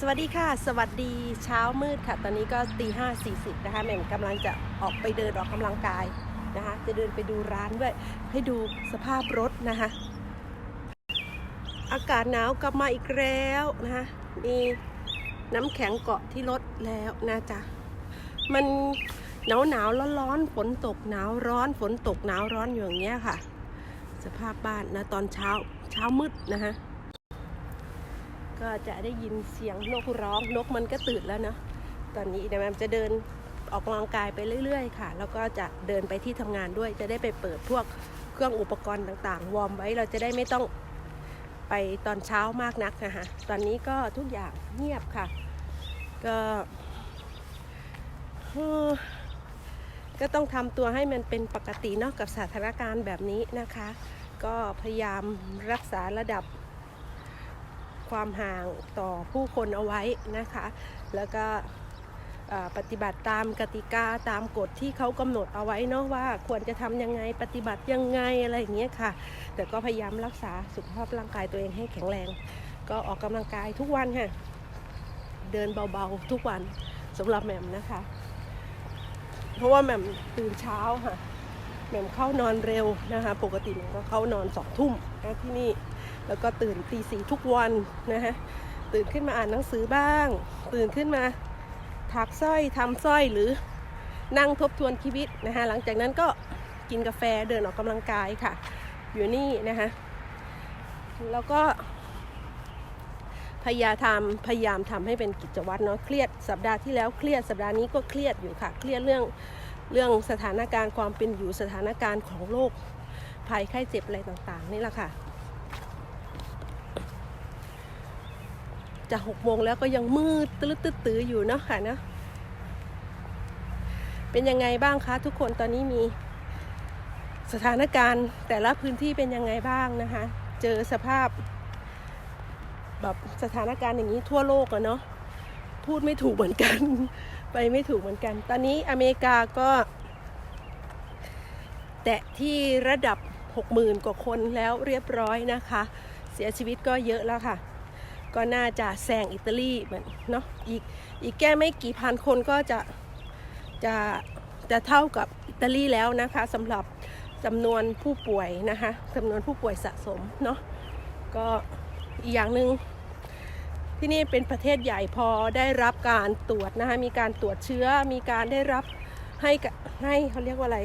สวัสดีค่ะ สวัสดีเช้ามืดค่ะ ตอนนี้ก็ตีห้าสี่สิบนะคะแหม่มกำลังจะออกไปเดินออกกำลังกายนะคะ จะเดินไปดูร้านด้วย ให้ดูสภาพรถนะคะ อากาศหนาวกลับมาอีกแล้วนะคะมีน้ำแข็งเกาะที่รถแล้วนะจ๊ะ มันหนาวหนาวร้อนร้อนฝนตกหนาวร้อนฝนตกหนาวร้อนอยู่อย่างเงี้ยค่ะ สภาพบ้านนะตอนเช้าเช้ามืดนะคะ ก็จะได้ยินเสียงนกร้องนกมันก็ตื่นแล้วเนาะตอนนี้เดี๋ยวแมมจะเดินออกกำลังกายไปเรื่อย ๆ ค่ะ แล้วก็จะเดินไปที่ทำงานด้วย จะได้ไปเปิดพวกเครื่องอุปกรณ์ต่างๆ วอร์มไว้เราจะได้ไม่ต้องไปตอนเช้ามากนักนะคะตอนนี้ก็ทุกอย่างเงียบค่ะ ก็ก็ต้องทำตัวให้มันเป็นปกติเนาะกับสถานการณ์แบบนี้นะคะ ก็พยายามรักษาระดับ ความห่างต่อผู้คนเอาไว้นะคะ แล้วก็ปฏิบัติตามกติกาตามกฎที่เขากำหนดเอาไว้เนาะว่าควรจะทำยังไงปฏิบัติยังไงอะไรอย่างเงี้ยค่ะ แต่ก็พยายามรักษาสุขภาพร่างกายตัวเองให้แข็งแรง ก็ออกกำลังกายทุกวันค่ะ เดินเบาๆทุกวันสำหรับแหม่มนะคะ เพราะว่าแหม่มตื่นเช้าค่ะ แหม่มเข้านอนเร็วนะคะ ปกติแหม่มก็เข้านอนสองทุ่มนะที่นี่ แล้วก็ตื่นตีสี่ทุกวันนะฮะ ตื่นขึ้นมาอ่านหนังสือบ้าง ตื่นขึ้นมาถักสร้อยทำสร้อยหรือนั่งทบทวนชีวิตนะคะหลังจากนั้นก็กินกาแฟเดินออกกำลังกายค่ะ อยู่นี่นะคะแล้วก็พยายามทำพยายามทำให้เป็นกิจวัตรเนาะเครียดสัปดาห์ที่แล้วเครียดสัปดาห์นี้ก็เครียดอยู่ค่ะ เครียดเรื่อง เรื่องสถานการณ์ความเป็นอยู่สถานการณ์ของโรคภัยไข้เจ็บอะไรต่างๆ นี่แหละค่ะ จะหกโมงแล้วก็ยังมืดตื้อตื้อตื้ออยู่เนาะค่ะเนาะเป็นยังไงบ้างคะทุกคนตอนนี้มีสถานการณ์แต่ละพื้นที่เป็นยังไงบ้างนะคะ เจอสภาพ แบบสถานการณ์อย่างนี้ทั่วโลกอะเนาะพูดไม่ถูกเหมือนกัน ไปไม่ถูกเหมือนกัน ตอนนี้อเมริกาก็ แตะที่ระดับ 60,000 กว่าคนแล้วเรียบร้อยนะคะ เสียชีวิตก็เยอะแล้วค่ะ ก็น่าจะแซงอิตาลีเหมือนเนาะอีกอีกแก้ไม่กี่พันคนก็จะจะจะเท่ากับอิตาลีแล้วนะคะสำหรับจำนวนผู้ป่วยนะคะจำนวนผู้ป่วยสะสมเนาะก็อีกอย่างหนึ่ง ที่นี่เป็นประเทศใหญ่พอได้รับการตรวจนะคะมีการตรวจเชื้อมีการได้รับให้ให้เขาเรียกว่าอะไร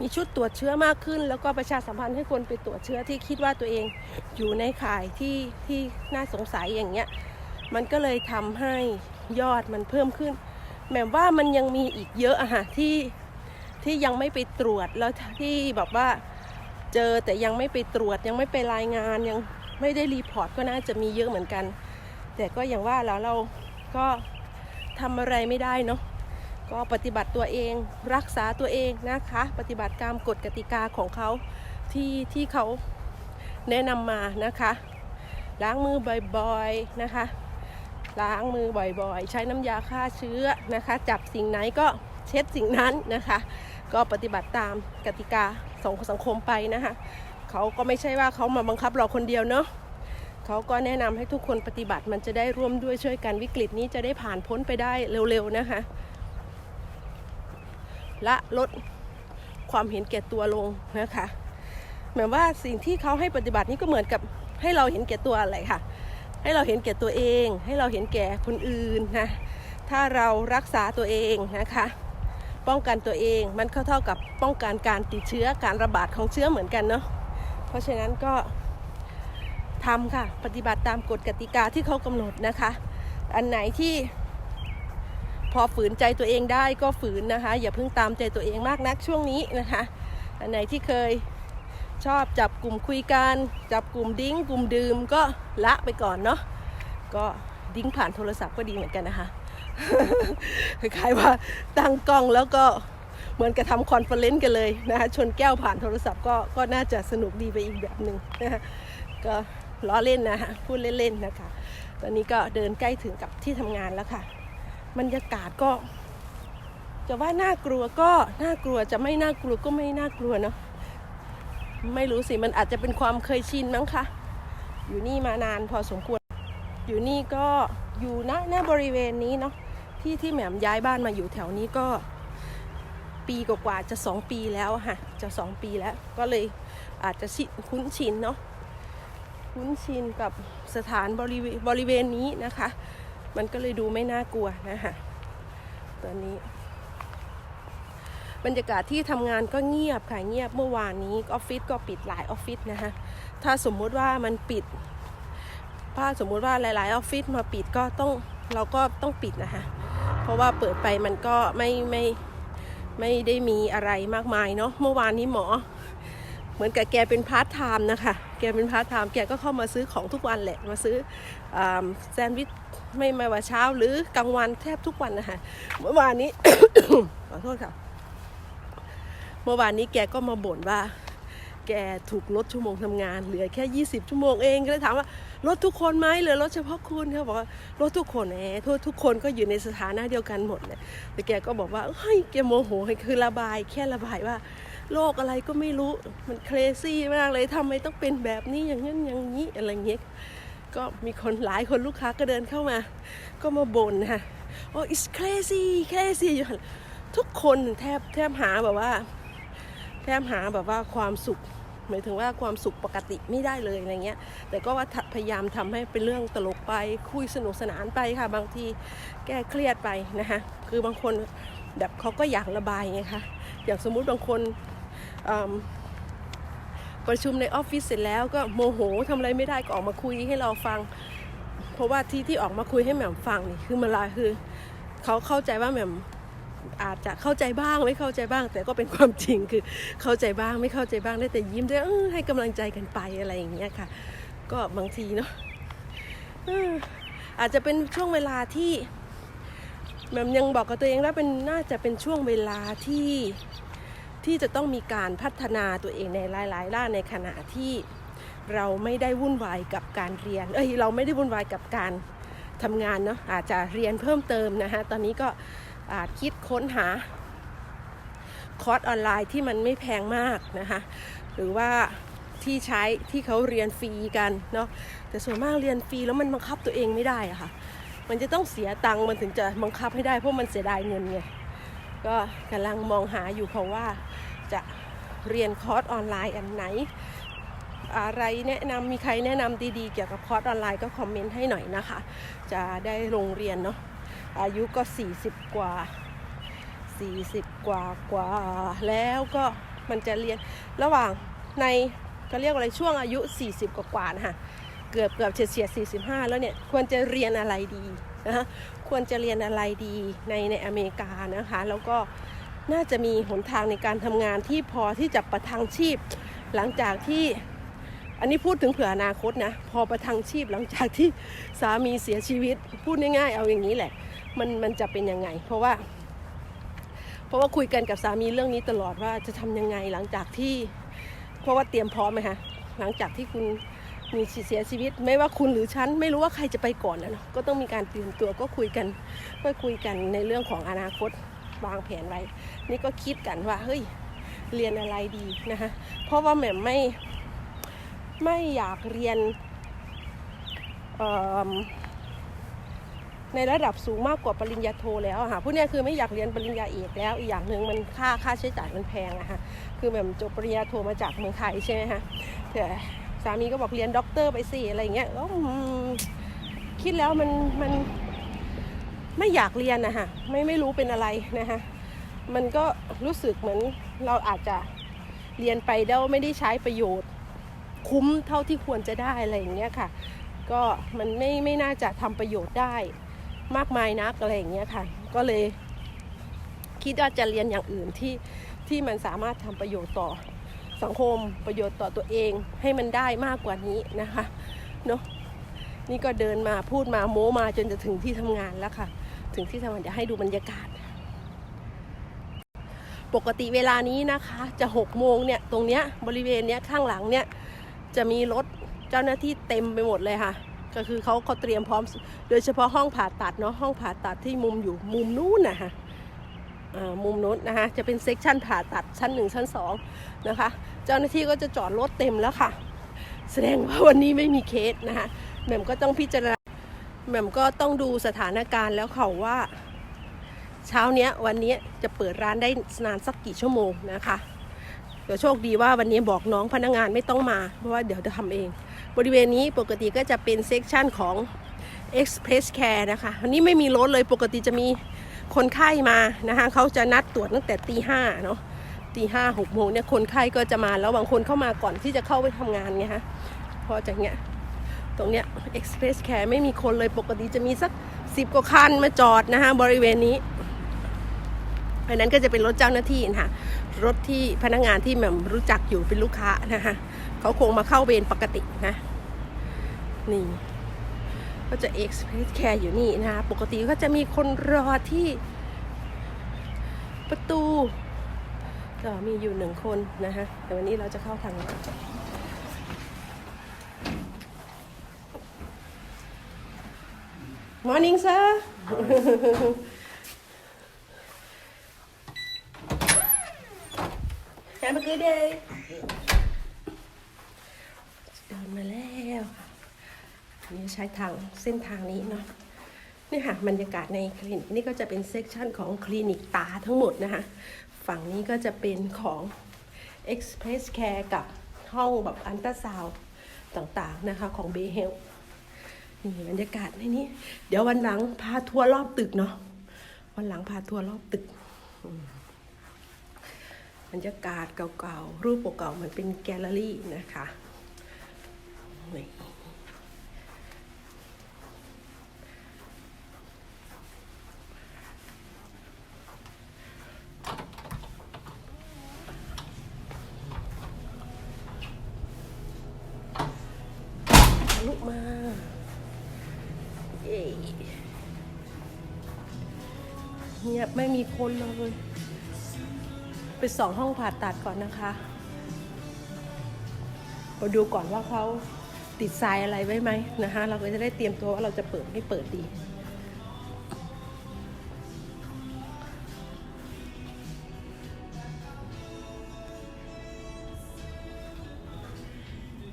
มีชุดตรวจเชื้อมากขึ้น แล้วก็ประชาสัมพันธ์ให้คนไปตรวจเชื้อที่คิดว่าตัวเองอยู่ในข่ายที่ที่น่าสงสัยอย่างเงี้ยมันก็เลยทำให้ยอดมันเพิ่มขึ้นแหมว่ามันยังมีอีกเยอะอะค่ะที่ที่ยังไม่ไปตรวจแล้วที่แบบว่าเจอแต่ยังไม่ไปตรวจยังไม่ไปรายงานยัง ไม่ได้รีพอร์ตก็น่าจะมีเยอะเหมือนกัน แต่ก็อย่างว่าแล้วเราก็ทำอะไรไม่ได้เนาะก็ปฏิบัติตัวเองรักษาตัวเองนะคะ ปฏิบัติตามกฎกติกาของเขาที่ที่เขาแนะนำมานะคะ ล้างมือบ่อยๆนะคะ ล้างมือบ่อยๆ ใช้น้ำยาฆ่าเชื้อนะคะ จับสิ่งไหนก็เช็ดสิ่งนั้นนะคะ ก็ปฏิบัติตามกติกาของสังคมไปนะคะ เขาก็ไม่ใช่ว่าเขามาบังคับเราคนเดียวเนาะเขาก็แนะนำให้ทุกคนปฏิบัติมันจะได้ร่วมด้วยช่วยกันวิกฤตนี้จะได้ผ่านพ้นไปได้เร็วๆนะคะและลดความเห็นแก่ตัวลงนะคะหมายว่าสิ่งที่เขาให้ปฏิบัตินี้ก็เหมือนกับให้เราเห็นแก่ตัวอะไรค่ะ ให้เราเห็นแก่ตัวเอง ให้เราเห็นแก่คนอื่นนะถ้าเรารักษาตัวเองนะคะ ป้องกันตัวเองมันก็เท่ากับป้องกันการติดเชื้อการระบาดของเชื้อเหมือนกันเนาะ เพราะฉะนั้นก็ทำค่ะ ปฏิบัติตามกฎกติกาที่เขากำหนดนะคะ อันไหนที่พอฝืนใจตัวเองได้ก็ฝืนนะคะ อย่าเพิ่งตามใจตัวเองมากนักช่วงนี้นะคะ อันไหนที่เคยชอบจับกลุ่มคุยกัน จับกลุ่มดิ้ง กลุ่มดื่มก็ละไปก่อนเนาะก็ดิ้งผ่านโทรศัพท์ก็ดีเหมือนกันนะคะคล้ายๆว่าตั้งกล้องแล้วก็ เหมือนกับทำคอนเฟอเรนซ์กันเลยนะคะชนแก้วผ่านโทรศัพท์ก็ก็น่าจะสนุกดีไปอีกแบบหนึ่งนะคะก็ล้อเล่นนะคะพูดเล่นๆนะคะ ตอนนี้ก็เดินใกล้ถึงกับที่ทำงานแล้วค่ะบรรยากาศก็จะว่าน่ากลัวก็น่ากลัวจะไม่น่ากลัวก็ไม่น่ากลัวเนาะไม่รู้สิมันอาจจะเป็นความเคยชินมั้งคะอยู่นี่มานานพอสมควร อยู่นี่ก็อยู่ณหน้าบริเวณนี้เนาะที่ที่แหม่มย้ายบ้านมาอยู่แถวนี้ก็ ปีกว่าๆจะสองปีแล้วค่ะ จะสองปีแล้ว ก็เลยอาจจะคุ้นชินเนาะ คุ้นชินกับสถานบริเวณบริเวณนี้นะคะ มันก็เลยดูไม่น่ากลัวนะคะตอนนี้ บรรยากาศที่ทำงานก็เงียบค่ะ เงียบเมื่อวานนี้ออฟฟิศก็ปิดหลายออฟฟิศนะคะถ้าสมมุติว่ามันปิด ถ้าสมมุติว่าหลายๆออฟฟิศมาปิดก็ต้องเราก็ต้องปิดนะคะ เพราะว่าเปิดไปมันก็ไม่ไม่ไม่ได้มีอะไรมากมายเนาะเมื่อวานนี้หมอ เหมือนกับแกเป็นพาร์ทไทม์นะคะแกเป็นพาร์ทไทม์แกก็เข้ามาซื้อของทุกวันแหละมาซื้ออแซนด์วิชไม่ไม่ว่าเช้าหรือกลางวันแทบทุกวันนะคะเมื่อวานนี้ขอโทษค่ะ เมื่อวานนี้แกก็มาบ่นว่า แกถูกลดชั่วโมงทำงานเหลือแค่ 20 ชั่วโมงเองก็เลยถามว่า ลดทุกคนไหมหลือลดเฉพาะคุณเขาบอกว่าลดทุกคนแหมทุกทุกคนก็อยู่ในสถานะเดียวกันหมดเลยแต่แกก็บอกว่าเฮ้ยแกโมโหคือระบายแค่ระบายว่าโลกอะไรก็ไม่รู้มันเครซี่มากเลยทำไมต้องเป็นแบบนี้อย่างนั้นอย่างนี้อะไรเงี้ยก็มีคนหลายคนลูกค้าก็เดินเข้ามา ก็มาบ่นค่ะโอ้ it's crazy crazy อยู่ทุกคนแทบแทบหาแบบว่า แทบหาแบบว่าความสุข หมายถึงว่าความสุขปกติไม่ได้เลยอะไรเงี้ย แต่ก็ว่าพยายามทำให้เป็นเรื่องตลกไปคุยสนุกสนานไปค่ะ บางทีแก้เครียดไปนะคะคือบางคนแบบเขาก็อยากระบายไงคะอย่างสมมุติบางคนประชุมในออฟฟิศเสร็จแล้วก็โมโหทำอะไรไม่ได้ก็ออกมาคุยให้เราฟัง เพราะว่าที่ที่ออกมาคุยให้แหม่มฟังนี่คือมาลาคือเขาเข้าใจว่าแหม่ม อาจจะเข้าใจบ้างไม่เข้าใจบ้าง แต่ก็เป็นความจริงคือเข้าใจบ้างไม่เข้าใจบ้างได้แต่ยิ้มด้วยให้กำลังใจกันไปอะไรอย่างเงี้ยค่ะ ก็บางทีเนาะอาจจะเป็นช่วงเวลาที่แมันยังบอกกับตัวเองว่าเป็นน่าจะเป็นช่วงเวลาที่ที่จะต้องมีการพัฒนาตัวเองในหลายๆด้านในขณะที่เราไม่ได้วุ่นวายกับการเรียน เอ้ยเราไม่ได้วุ่นวายกับการทำงานเนาะอาจจะเรียนเพิ่มเติมนะคะตอนนี้ก็ คิดค้นหาคอร์สออนไลน์ที่มันไม่แพงมากนะคะ หรือว่าที่ใช้ที่เขาเรียนฟรีกันเนาะแต่ส่วนมากเรียนฟรีแล้วมันบังคับตัวเองไม่ได้อะค่ะ มันจะต้องเสียตังค์มันถึงจะบังคับให้ได้เพราะมันเสียดายเงินไงก็กำลังมองหาอยู่ค่ะว่าจะเรียนคอร์สออนไลน์อันไหน อะไรแนะนำมีใครแนะนำดีๆ เกี่ยวกับคอร์สออนไลน์ก็คอมเมนต์ให้หน่อยนะคะ จะได้โรงเรียนเนาะ อายุก็ 40 กว่า 40 กว่ากว่า แล้วก็มันจะเรียนระหว่างในก็เรียกว่าอะไรช่วงอายุ 40 กว่ากว่านะคะเกือบเกือบเฉียดเฉียด45 แล้วเนี่ยควรจะเรียนอะไรดีนะคะควรจะเรียนอะไรดีในในอเมริกานะคะ แล้วก็น่าจะมีหนทางในการทำงานที่พอที่จะประทังชีพ หลังจากที่อันนี้พูดถึงเผื่ออนาคตนะ พอประทังชีพหลังจากที่สามีเสียชีวิต พูดง่ายๆ เอาอย่างนี้แหละ มันมันจะเป็นยังไง เพราะว่า เพราะว่าคุยกันกับสามีเรื่องนี้ตลอดว่าจะทำยังไงหลังจากที่ เพราะว่าเตรียมพร้อมไหมคะหลังจากที่คุณมีเสียชีวิต ไม่ว่าคุณหรือฉันไม่รู้ว่าใครจะไปก่อนนะเนาะก็ต้องมีการเตรียมตัวก็คุยกันก็คุยกันในเรื่องของอนาคตวางแผนไว้ นี่ก็คิดกันว่าเฮ้ยเรียนอะไรดีนะคะเพราะว่าแหม่มไม่ไม่อยากเรียนเอิ่ม ในระดับสูงมากกว่าปริญญาโทแล้วค่ะผู้นี้คือไม่อยากเรียนปริญญาเอกแล้ว อีกอย่างหนึ่งมันค่าค่าใช้จ่ายมันแพงอะค่ะคือแบบจบปริญญาโทมาจากเมืองไทยใช่ไหมคะแต่สามีก็บอกเรียนด็อกเตอร์ไปสิอะไรอย่างเงี้ยก็คิดแล้วมันมันไม่อยากเรียนนะคะไม่ไม่รู้เป็นอะไรนะคะมันก็รู้สึกเหมือนเราอาจจะเรียนไปแล้วไม่ได้ใช้ประโยชน์คุ้มเท่าที่ควรจะได้อะไรอย่างเงี้ยค่ะ ก็มันไม่ไม่น่าจะทำประโยชน์ได้ มากมายนักอะไรอย่างเงี้ยค่ะ ก็เลยคิดว่าจะเรียนอย่างอื่นที่ที่มันสามารถทำประโยชน์ต่อสังคมประโยชน์ต่อตัวเองให้มันได้มากกว่านี้นะคะเนาะนี่ก็เดินมาพูดมาโม้มาจนจะถึงที่ทำงานแล้วค่ะ ถึงที่ทำงานจะให้ดูบรรยากาศ ปกติเวลานี้นะคะ จะหกโมงเนี่ยตรงเนี้ยบริเวณเนี้ยข้างหลังเนี่ยจะมีรถเจ้าหน้าที่เต็มไปหมดเลยค่ะ ก็คือเขาเขาเตรียมพร้อม โดยเฉพาะห้องผ่าตัดเนาะห้องผ่าตัดที่มุมอยู่มุมนู้นนะคะมุมนู้นนะคะจะเป็นเซกชันผ่าตัดชั้นหนึ่งชั้นสองนะคะ เจ้าหน้าที่ก็จะจอดรถเต็มแล้วค่ะ แสดงว่าวันนี้ไม่มีเคสนะคะแหม่มก็ต้องพิจารณาแหม่มก็ต้องดูสถานการณ์แล้วเขาว่า เช้าเนี้ยวันนี้จะเปิดร้านได้นานสักกี่ชั่วโมงนะคะเดี๋ยวโชคดีว่าวันนี้บอกน้องพนักงานไม่ต้องมาเพราะว่าเดี๋ยวจะทำเอง บริเวณนี้ปกติก็จะเป็นเซกชันของ Express Care นะคะวันนี้ไม่มีรถเลยปกติจะมีคนไข้มานะคะเขาจะนัดตรวจตั้งแต่ตีห้าเนาะตีห้าหกโมงเนี่ยคนไข้ก็จะมาแล้วบางคนเข้ามาก่อนที่จะเข้าไปทำงานไงฮะพอจากเนี้ยตรงเนี้ย Express Care ไม่มีคนเลยปกติจะมีสักสิบกว่าคันมาจอดนะคะบริเวณนี้อันนั้นก็จะเป็นรถเจ้าหน้าที่นะคะรถที่พนักงานที่แบบรู้จักอยู่เป็นลูกค้านะคะ เขาคงมาเข้าเวรปกตินะ นี่ ก็จะ Express Care อยู่นี่นะคะ ปกติก็จะมีคนรอที่ประตูก็มีอยู่หนึ่งคนนะคะ แต่วันนี้เราจะเข้าทางนี้ Morning sir Have a good day เดิน มาแล้วค่ะอันนี่ใช้ทางเส้นทางนี้เนาะนี่ค่ะบรรยากาศในคลินิกนี่ก็จะเป็นเซกชันของคลินิกตาทั้งหมดนะคะฝั่งนี้ก็จะเป็นของ Express Care กับห้องแบบอันตราซาวต่างๆนะคะของ b บเฮลนี่บรรยากาศในนี้ เดี๋ยววันหลังพาทัวร์รอบตึกเนาะวันหลังพาทัวร์รอบตึกบรรยากาศเก่าๆ รูปเก่าๆเหมือนเป็นแกลเลอรี่นะคะ นี่ลุกมาเย้เงียบไม่มีคนเลย ไปสองห้องผ่าตัดก่อนนะคะ มาดูก่อนว่าเขา ติดทรายอะไรไว้ไหมนะคะเราก็จะได้เตรียมตัวว่าเราจะเปิดไม่เปิดดี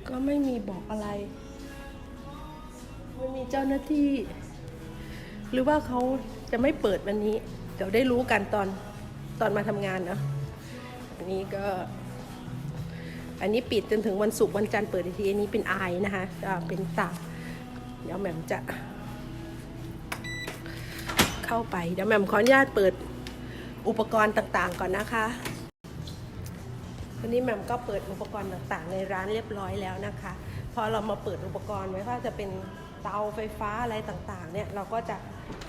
ก็ไม่มีบอกอะไร ไม่มีเจ้าหน้าที่ หรือว่าเขาจะไม่เปิดวันนี้ เดี๋ยวได้รู้กันตอนตอนมาทำงานเนาะอันนี้ก็ อันนี้ปิดจนถึงวันศุกร์วันจันทร์เปิดอีกทีอันนี้เป็นไอนะคะเป็นตาเดี๋ยวแหม่มจะเข้าไปเดี๋ยวแหม่มขออนุญาตเปิดอุปกรณ์ต่างๆก่อนนะคะวันนี้แหม่มก็เปิดอุปกรณ์ต่างๆ ในร้านเรียบร้อยแล้วนะคะพอเรามาเปิดอุปกรณ์ไว้ก็จะเป็นเตาไฟฟ้าอะไรต่างๆ เนี่ยเราก็จะ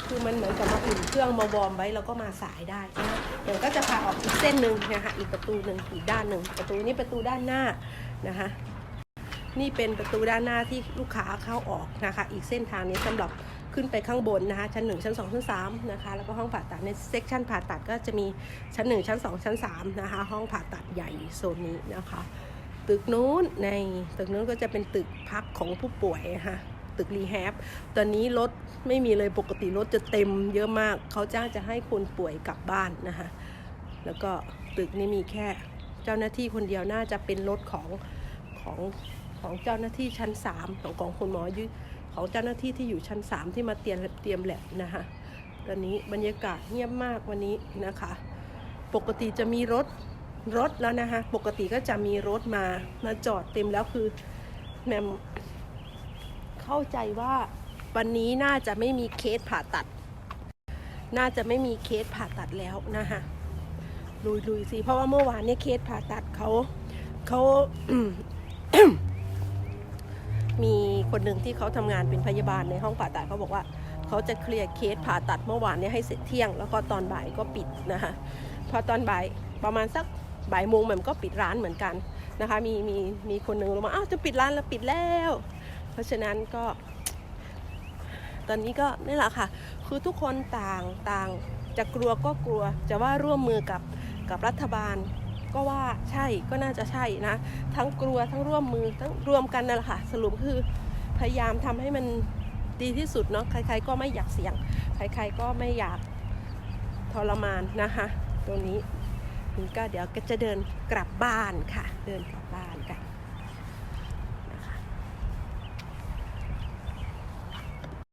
คือมันเหมือนกับมาอุ่นเครื่องมาวอร์มไว้แล้วก็มาสายได้นะ เดี๋ยวก็จะพาออกอีกเส้นหนึ่งนะคะอีกประตูหนึ่งอีกด้านหนึ่งประตูนี้ประตูด้านหน้านะคะนี่เป็นประตูด้านหน้าที่ลูกค้าเข้าออกนะคะ อีกเส้นทางนี้สำหรับขึ้นไปข้างบนนะคะ ชั้น 1 ชั้น 2 ชั้น3นะคะ แล้วก็ห้องผ่าตัดในเซกชันผ่าตัดก็จะมีชั้น 1 ชั้น 2 ชั้น3นะคะ ห้องผ่าตัดใหญ่โซนนี้นะคะ ตึกนู้นในตึกนู้นก็จะเป็นตึกพักของผู้ป่วยนะคะ ตึกรีแฮบตอนนี้รถไม่มีเลยปกติรถจะเต็มเยอะมาก เขาจ้างจะให้คนป่วยกลับบ้านนะคะแล้วก็ตึกนี้มีแค่เจ้าหน้าที่คนเดียวน่าจะเป็นรถของของของเจ้าหน้าที่ชั้น 3 ของของคุณหมอยของเจ้าหน้าที่ที่อยู่ชั้น 3 ที่มาเตรียมเตรียมแลบนะคะตอนนี้บรรยากาศเงียบมากวันนี้นะคะ ปกติจะมีรถรถแล้วนะคะ ปกติก็จะมีรถมามาจอดเต็มแล้วคือแมม เข้าใจว่าวันนี้น่าจะไม่มีเคสผ่าตัด น่าจะไม่มีเคสผ่าตัดแล้วนะคะลุยลุยสิเพราะว่าเมื่อวานเนี่ยเคสผ่าตัดเขาเขามีคนหนึ่งที่เขาทำงานเป็นพยาบาลในห้องผ่าตัดเขาบอกว่าเขาจะเคลียร์เคสผ่าตัดเมื่อวานเนี้ให้เสร็จเที่ยง แล้วก็ตอนบ่ายก็ปิดนะคะพอตอนบ่ายประมาณสักบ่ายโมงแหม่มก็ปิดร้านเหมือนกันนะคะ มีมีมีคนหนึ่งลงมาอ้าวจะปิดร้านแล้วปิดแล้ว เพราะฉะนั้นก็ ตอนนี้ก็นี่แหละค่ะ คือทุกคนต่างต่างจะกลัวก็กลัว จะว่าร่วมมือกับกับรัฐบาล ก็ว่าใช่ก็น่าจะใช่นะ ทั้งกลัวทั้งร่วมมือทั้งรวมกันนั่นแหละค่ะสรุปคือพยายามทำให้มันดีที่สุดเนาะใครๆก็ไม่อยากเสี่ยง ใครๆก็ไม่อยากทรมานนะคะ ตรงนี้นี่ก็เดี๋ยวก็จะเดินกลับบ้านค่ะ เดินกลับบ้าน